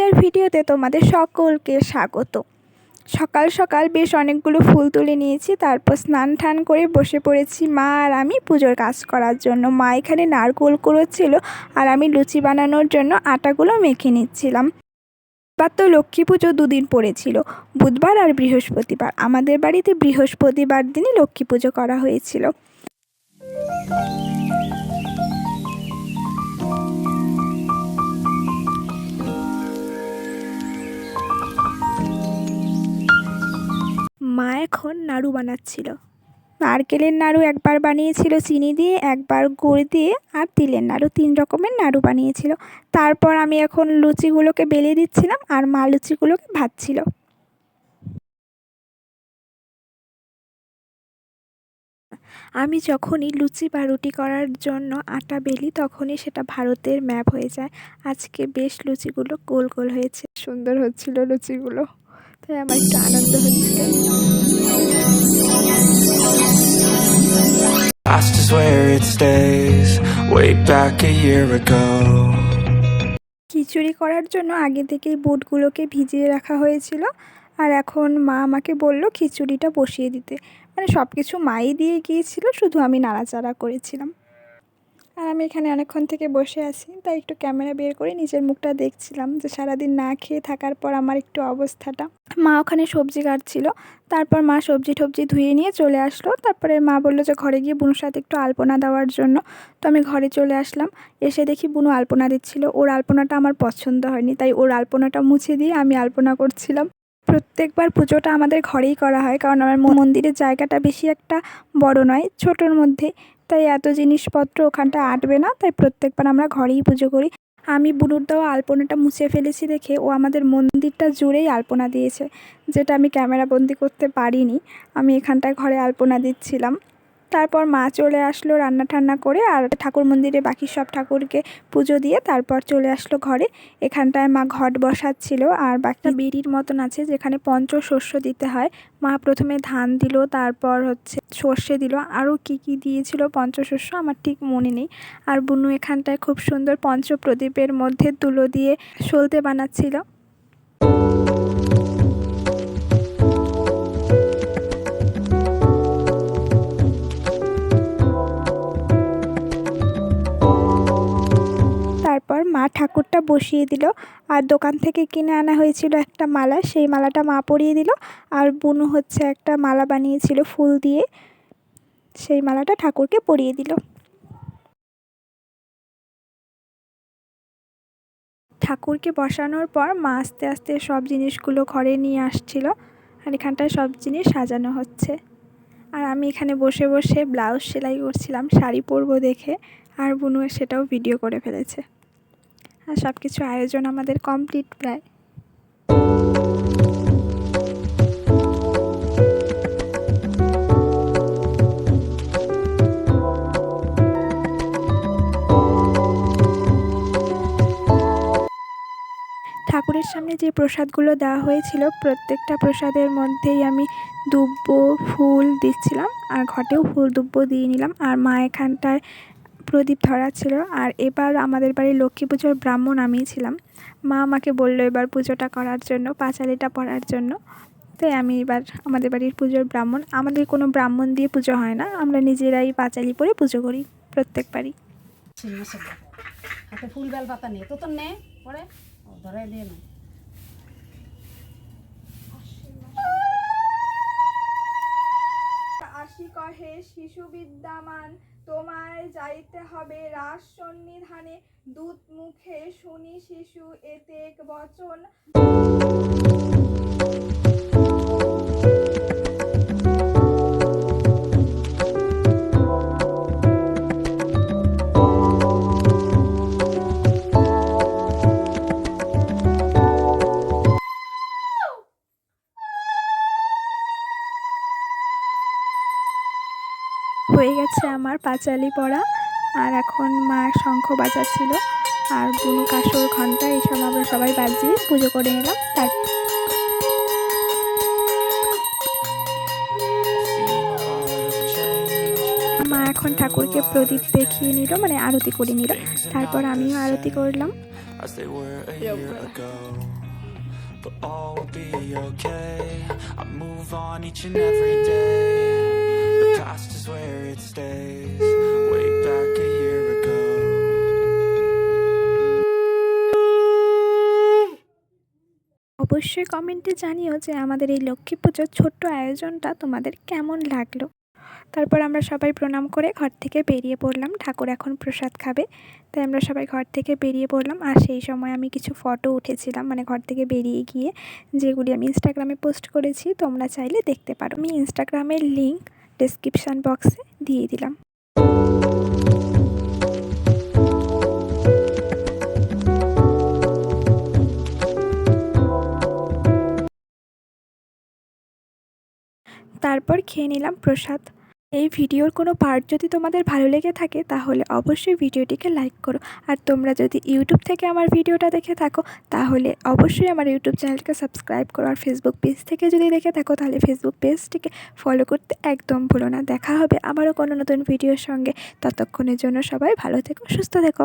পূজার ভিডিওতে তোমাদের সকলকে স্বাগত। সকাল সকাল বেশ অনেকগুলো ফুল তুলে নিয়েছি, তারপর স্নান টান করে বসে পড়েছি। মা আর আমি পুজোর কাজ করার জন্য। মা এখানে নারকোল কুড়োচ্ছিল আর আমি লুচি বানানোর জন্য আটাগুলো মেখে নিচ্ছিলাম। এবার তো লক্ষ্মী পুজো দুদিন পড়েছিল, বুধবার আর বৃহস্পতিবার। আমাদের বাড়িতে বৃহস্পতিবার দিনই লক্ষ্মী পুজো করা হয়েছিল। এখন নাড়ু বানাচ্ছিল। নারকেলের নাড়ু একবার বানিয়েছিল চিনি দিয়ে, একবার গুড় দিয়ে আর তিলের নাড়ু, তিন রকমের নাড়ু বানিয়েছিল। তারপর আমি এখন লুচিগুলোকে বেলে দিচ্ছিলাম আর মা লুচিগুলোকে ভাজছিল। আমি যখনই লুচি বা রুটি করার জন্য আটা বেলি, তখনই সেটা ভারতের ম্যাপ হয়ে যায়। আজকে বেশ লুচিগুলো গোল গোল হয়েছে। সুন্দর হচ্ছিল লুচিগুলো। তাই আমার একটু আনন্দ হচ্ছিল। Where days, way back a year ago. খিচুড়ি করার জন্য আগে থেকেই বুটগুলোকে ভিজিয়ে রাখা হয়েছিল। আর এখন মা আমাকে বলল খিচুড়িটা বসিয়ে দিতে। মানে সব কিছু মাই দিয়ে গিয়েছিল, শুধু আমি নাড়াচাড়া করেছিলাম। আর আমি এখানে অনেকক্ষণ থেকে বসে আছি, তাই একটু ক্যামেরা বের করে নিজের মুখটা দেখছিলাম যে সারাদিন না খেয়ে থাকার পর আমার একটু অবস্থাটা। মা ওখানে সবজি কাটছিল, তারপর মা সবজি টবজি ধুয়ে নিয়ে চলে আসলো। তারপরে মা বলল যে ঘরে গিয়ে বুনুর সাথে একটু আলপনা দেওয়ার জন্য। তো আমি ঘরে চলে আসলাম, এসে দেখি বুনু আলপনা দিচ্ছিল। ওর আলপনাটা আমার পছন্দ হয়নি, তাই ওর আলপনাটা মুছে দিয়ে আমি আলপনা করছিলাম। প্রত্যেকবার পুজোটা আমাদের ঘরেই করা হয়, কারণ আমার মন্দিরের জায়গাটা বেশি একটা বড় নয়, ছোটোর মধ্যে। তাই এত জিনিসপত্র ওখানটা আটবে না, তাই প্রত্যেকবার আমরা ঘরেই পুজো করি। আমি বুনুর দেওয়া আলপনাটা মুছে ফেলেছি দেখে ও আমাদের মন্দিরটা জুড়েই আলপনা দিয়েছে, যেটা আমি ক্যামেরা বন্দি করতে পারিনি। আমি এখানটায় ঘরে আলপনা দিচ্ছিলাম। তারপর মা চলে আসলো রান্না টান্না করে আর ঠাকুর মন্দিরে বাকি সব ঠাকুরকে পুজো দিয়ে তারপর চলে আসলো ঘরে। এখানটায় মা ঘট বসাচ্ছিল আর বাকি বিড়ির মতন আছে যেখানে পঞ্চশস্য দিতে হয়। মা প্রথমে ধান দিল, তারপর হচ্ছে সর্ষে দিল। আরও কি কি দিয়েছিল পঞ্চশস্য আমার ঠিক মনে নেই। আর বুনু এখানটায় খুব সুন্দর পঞ্চপ্রদীপের মধ্যে তুলো দিয়ে সলতে বানাচ্ছিল। মা ঠাকুরটা বসিয়ে দিল। আর দোকান থেকে কিনে আনা হয়েছিল একটা মালা। সেই মালাটা মা পরিয়ে দিল। আর বুনু হচ্ছে একটা মালা বানিয়েছিল ফুল দিয়ে। সেই মালাটা ঠাকুরকে পরিয়ে দিল। ঠাকুরকে বসানোর পর মা আস্তে আস্তে সব জিনিসগুলো ঘরে নিয়ে আসছিল। আর এখানটায় সব জিনিস সাজানো হচ্ছে। আর আমি এখানে বসে বসে ব্লাউজ সেলাই করছিলাম, শাড়ি পরবো দেখে। আর বুনু সেটাও ভিডিও করে ফেলেছে। আর সব কিছু আয়োজন আমাদের কমপ্লিট প্রায়। ঠাকুরের সামনে যে প্রসাদগুলো দেওয়া হয়েছিল, প্রত্যেকটা প্রসাদের মধ্যেই আমি দুব্ব ফুল দিচ্ছিলাম, আর ঘটেও ফুল দুব্ব দিয়ে নিলাম। আর মা এখানটায় প্রদীপ ধরা ছিল। আর এবার আমাদের বাড়ির লক্ষ্মী পুজোর ব্রাহ্মণ আমিই ছিলাম। মা আমাকে বলল এবার পুজোটা করার জন্য পাঁচালিটা পড়ার জন্য। তাই আমি এবার আমাদের বাড়ির পুজোর ব্রাহ্মণ। আমাদের কোনো ব্রাহ্মণ দিয়ে পুজো হয় না। আমরা নিজেরাই পাঁচালি পরে পুজো করি প্রত্যেকবারই ছিল না হাতে ফুল বেল পাতা নেই তো তোর নে পরে। ধরাই দিয়ে না। আসি কহে শিশু বিদ্যামান তোমায় যাইতে হবে। রাস সন্নিধানে দূত মুখে শুনি শিশু এতে এক বচন। হয়ে গেছে আমার পাঁচালি পড়া আর এখন মা শঙ্খ বাজাচ্ছিল আর বুনু কাসর ঘণ্টা এইসব আমরা সবাই বাজিয়ে পুজো করে নিলাম তার মা এখন ঠাকুরকে প্রদীপ দেখিয়ে নিল মানে আরতি করে নিল তারপর আমিও আরতি করলাম. But all will be okay. I move on each and every day. Past is where it stays. Way back a year ago. অবশ্যই কমেন্টে জানিও যে আমাদের এই লক্ষ্মী পুজোর ছোট্ট আয়োজনটা তোমাদের কেমন লাগল। তারপর আমরা সবাই প্রণাম করে ঘর থেকে বেরিয়ে পড়লাম। ঠাকুর এখন প্রসাদ খাবে। তাই আমরা সবাই ঘর থেকে বেরিয়ে পড়লাম। আর সেই সময় আমি কিছু ফটো উঠেছিলাম মানে ঘর থেকে বেরিয়ে গিয়ে যেগুলি আমি ইনস্টাগ্রামে পোস্ট করেছি, তোমরা চাইলে দেখতে পারো। আমি ইনস্টাগ্রামের লিঙ্ক ডেসক্রিপশান বক্সে দিয়ে দিলাম। তারপর খেয়ে নিলাম প্রসাদ। এই ভিডিওর কোনো পার্ট যদি তোমাদের ভালো লেগে থাকে, তাহলে অবশ্যই ভিডিওটিকে লাইক করো। আর তোমরা যদি ইউটিউব থেকে আমার ভিডিওটা দেখে থাকো, তাহলে অবশ্যই আমার ইউটিউব চ্যানেলকে সাবস্ক্রাইব করো। আর ফেসবুক পেজ থেকে যদি দেখে থাকো, তাহলে ফেসবুক পেজটিকে ফলো করতে একদম ভুলো না। দেখা হবে আবারও কোনো নতুন ভিডিওর সঙ্গে। ততক্ষণের জন্য সবাই ভালো থেকো, সুস্থ থেকো।